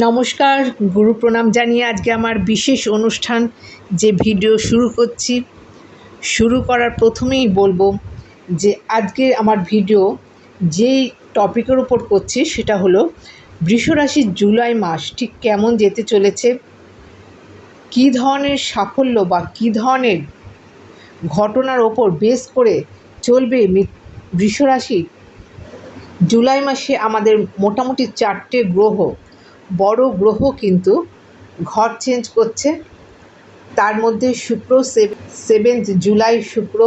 নমস্কার, গুরু প্রণাম জানিয়ে আজকে আমার বিশেষ অনুষ্ঠান যে ভিডিও শুরু করছি, শুরু করার প্রথমেই বলব যে আজকে আমার ভিডিও যেই টপিকের উপর করছি সেটা হলো বৃষরাশির জুলাই মাস ঠিক কেমন যেতে চলেছে, কী ধরনের সাফল্য বা কী ধরনের ঘটনার ওপর বেস করে চলবে বৃষরাশি, জুলাই মাসে আমাদের মোটামুটি চারটে গ্রহ। বড় গ্রহ কিন্তু ঘর চেঞ্জ করছে। তার মধ্যে শুক্র সেভেন্থ জুলাই শুক্র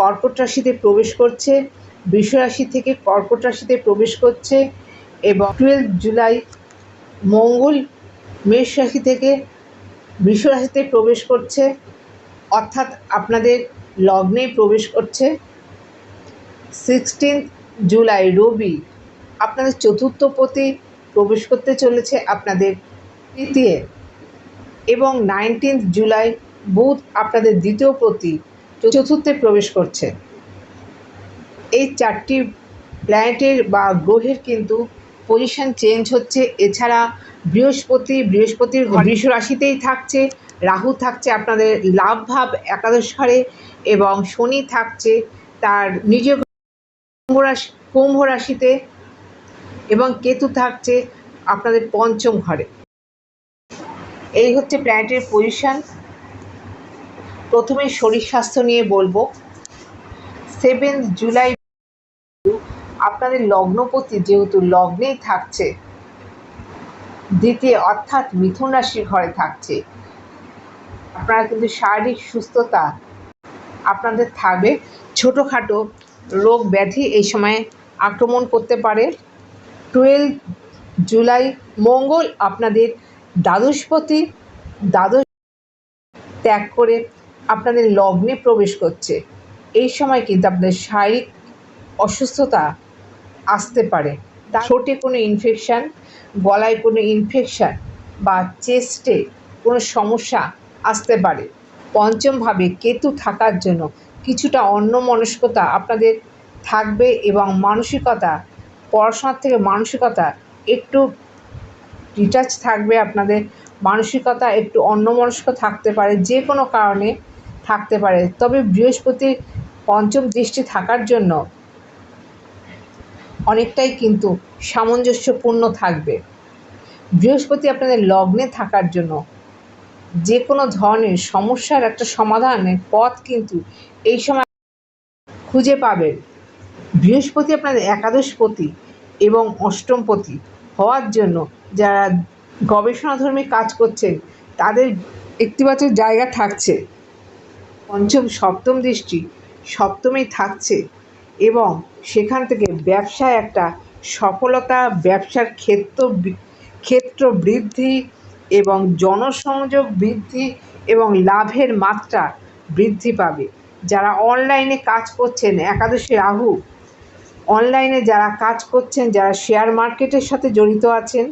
কর্কট রাশিতে প্রবেশ করছে। বৃষ রাশি থেকে কর্কট রাশিতে প্রবেশ করছে এবং টুয়েলভ জুলাই মঙ্গল মেষ রাশি থেকে বৃষ রাশিতে প্রবেশ করছে। অর্থাৎ আপনাদের লগ্নে প্রবেশ করছে। সিক্সটিন্থ জুলাই রবি, আপনাদের চতুর্থ পতি প্রবেশ করতে চলেছে আপনাদের তৃতীয় এবং নাইনটিন্থ জুলাই বুধ আপনাদের দ্বিতীয় প্রতি চতুর্থে প্রবেশ করছে। এই চারটি প্ল্যানেটের বা গ্রহের কিন্তু পজিশন চেঞ্জ হচ্ছে। এছাড়া বৃহস্পতি বৃহস্পতির বৃষ রাশিতেই থাকছে রাহু থাকছে আপনাদের লাভ ভাব একাদশ ঘরে এবং শনি থাকছে তার নিজ কুম্ভ রাশি কুম্ভ রাশিতে। এবং কেতু থাকছে আপনাদের পঞ্চম ঘরে। এই হচ্ছে প্ল্যানেটের পজিশন। প্রথমে শরীর স্বাস্থ্য নিয়ে বলব। সেভেন্থ জুলাই আপনাদের লগ্নপতি যেহেতু লগ্নেই থাকছে, দ্বিতীয় অর্থাৎ মিথুন রাশির ঘরে থাকছে, আপনারা কিন্তু শারীরিক সুস্থতা আপনাদের থাকবে। ছোটোখাটো রোগ ব্যাধি এই সময় আক্রমণ করতে পারে। টুয়েলভ জুলাই মঙ্গল আপনাদের দ্বাদশপতি দ্বাদশ ত্যাগ করে আপনাদের লগ্নে প্রবেশ করছে। এই সময় কিন্তু আপনাদের শারীরিক অসুস্থতা আসতে পারে। তার ঠোঁটে কোনো ইনফেকশান গলায় কোনো ইনফেকশান বা চেস্টে কোনো সমস্যা আসতে পারে। পঞ্চমভাবে কেতু থাকার জন্য কিছুটা অন্যমনস্কতা আপনাদের থাকবে এবং মানসিকতা পড়াশোনার থেকে মানসিকতা একটু ডিটাচ থাকবে আপনাদের। মানসিকতা একটু অন্যমনস্ক থাকতে পারে, যে কোনো কারণে থাকতে পারে। তবে বৃহস্পতির পঞ্চম দৃষ্টি থাকার জন্য অনেকটাই কিন্তু সামঞ্জস্যপূর্ণ থাকবে। বৃহস্পতি আপনাদের লগ্নে থাকার জন্য যে কোনো ধরনের সমস্যার একটা সমাধানের পথ কিন্তু এই সময় খুঁজে পাবেন। বৃহস্পতি আপনাদের একাদশপতি এবং অষ্টমপতি হওয়ার জন্য যারা গবেষণাধর্মী কাজ করছেন, তাদের ইতিবাচক জায়গা থাকছে। পঞ্চম, সপ্তম দৃষ্টি সপ্তমেই থাকছে এবং সেখান থেকে ব্যবসায় একটা সফলতা, ব্যবসার ক্ষেত্র ক্ষেত্র বৃদ্ধি এবং জনসংযোগ বৃদ্ধি এবং লাভের মাত্রা বৃদ্ধি পাবে। যারা অনলাইনে কাজ করছেন, একাদশী রাহু অনলাইনে যারা কাজ করছেন, যারা শেয়ার মার্কেটের সাথে জড়িত আছেন,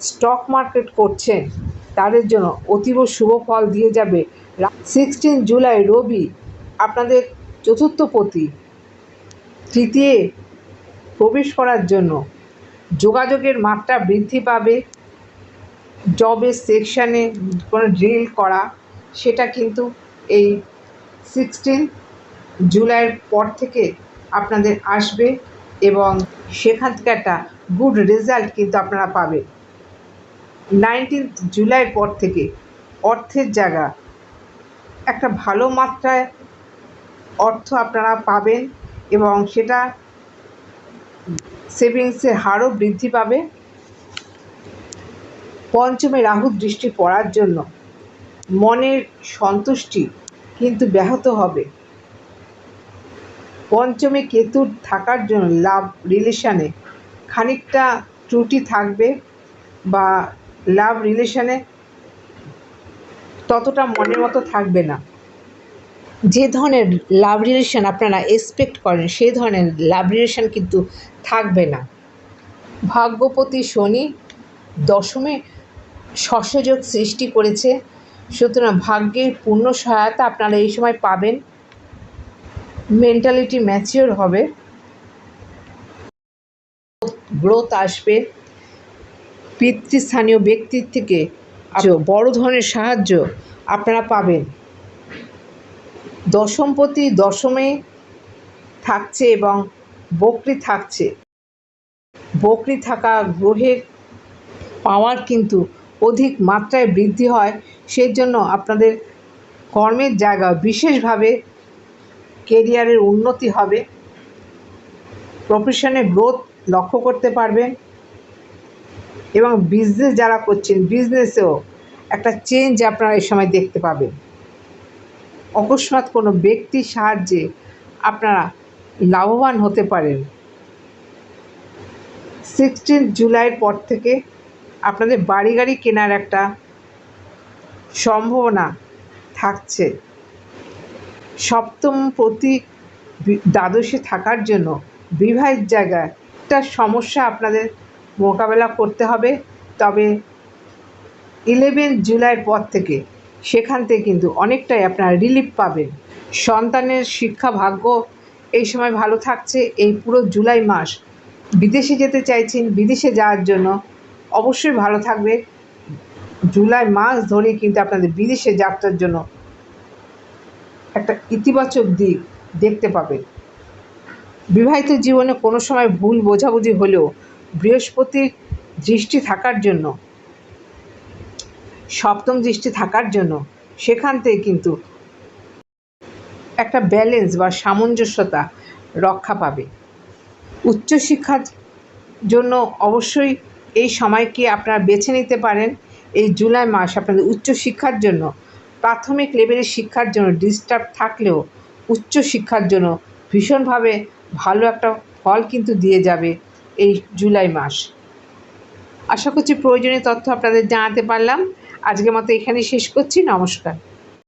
স্টক মার্কেট করছেন, তাদের জন্য অতীব শুভ ফল দিয়ে যাবে সিক্সটিন জুলাই রবি, আপনাদের চতুর্থ পতি। তৃতীয়, প্রবেশ করার জন্য যোগাযোগের মাত্রা বৃদ্ধি পাবে জবের সেকশানে কোনো ড্রিল করা, সেটা কিন্তু এই সিক্সটিন জুলাইয়ের পর থেকে আপনাদের আসবে এবং সেখান থেকে একটা গুড রেজাল্ট কিন্তু আপনারা পাবেন নাইনটিন জুলাইয়ের পর থেকে অর্থের জায়গা, একটা ভালো মাত্রায় অর্থ আপনারা পাবেন এবং সেটা সেভিংসের হারও বৃদ্ধি পাবে। পঞ্চমে রাহুর দৃষ্টি পড়ার জন্য মনের সন্তুষ্টি কিন্তু ব্যাহত হবে। পঞ্চমে কেতুর থাকার জন্য লাভ রিলেশানে খানিকটা ত্রুটি থাকবে বা লাভ রিলেশানে ততটা মনের মতো থাকবে না। যে ধরনের লাভ রিলেশন আপনারা এক্সপেক্ট করেন সেই ধরনের লাভ রিলেশন কিন্তু থাকবে না। ভাগ্যপতি শনি দশমে শস্যযোগ সৃষ্টি করেছে। সুতরাং ভাগ্যের পূর্ণ সহায়তা আপনারা এই সময় পাবেন। মেন্টালিটি ম্যাচিওর হবে। গ্রোথ আসবে। পিতৃস্থানীয় ব্যক্তির থেকে বড় ধরনের সাহায্য আপনারা পাবেন। দশমপতি দশমে থাকছে এবং বকরি থাকছে। বকরি থাকা গ্রহের পাওয়ার কিন্তু অধিক মাত্রায় বৃদ্ধি হয়। সেই জন্য আপনাদের কর্মের জায়গা বিশেষভাবে কেরিয়ারের উন্নতি হবে। প্রফেশনে গ্রোথ লক্ষ্য করতে পারবেন। এবং বিজনেস যারা করছেন বিজনেসেও একটা চেঞ্জ আপনারা এই সময় দেখতে পাবেন। অকস্মাৎ কোনো ব্যক্তির সাহায্যে আপনারা লাভবান হতে পারেন। সিক্সটিন জুলাইয়ের পর থেকে আপনাদের বাড়ি গাড়ি কেনার একটা সম্ভাবনা থাকছে। সপ্তম প্রতি দ্বাদশে থাকার জন্য বিবাহের জায়গায় একটা সমস্যা আপনাদের মোকাবেলা করতে হবে। তবে ইলেভেন জুলাইয়ের পর থেকে সেখান থেকে কিন্তু অনেকটাই আপনারা রিলিফ পাবেন। সন্তানের শিক্ষা ভাগ্য এই সময় ভালো থাকছে। এই পুরো জুলাই মাস বিদেশে যেতে চাইছেন, বিদেশে যাওয়ার জন্য অবশ্যই ভালো থাকবে। জুলাই মাস ধরে কিন্তু আপনাদের বিদেশে যাত্রার জন্য একটা ইতিবাচক দিক দেখতে পাবেন বিবাহিত জীবনে কোনো সময় ভুল বোঝাবুঝি হলেও বৃহস্পতির দৃষ্টি থাকার জন্য, সপ্তম দৃষ্টি থাকার জন্য সেখান থেকে কিন্তু একটা ব্যালেন্স বা সামঞ্জস্যতা রক্ষা পাবে। উচ্চশিক্ষার জন্য অবশ্যই এই সময়কে আপনারা বেছে নিতে পারেন। এই জুলাই মাস আপনাদের উচ্চশিক্ষার জন্য প্রাথমিক লেভেলের শিক্ষার জন্য ডিস্টার্ব থাকলেও উচ্চ শিক্ষার জন্য ভীষণভাবে ভালো একটা ফল কিন্তু দিয়ে যাবে এই জুলাই মাস। আশা করছি প্রয়োজনীয় তথ্য আপনাদের জানাতে পারলাম। আজকের মতো এখানে শেষ করছি। নমস্কার।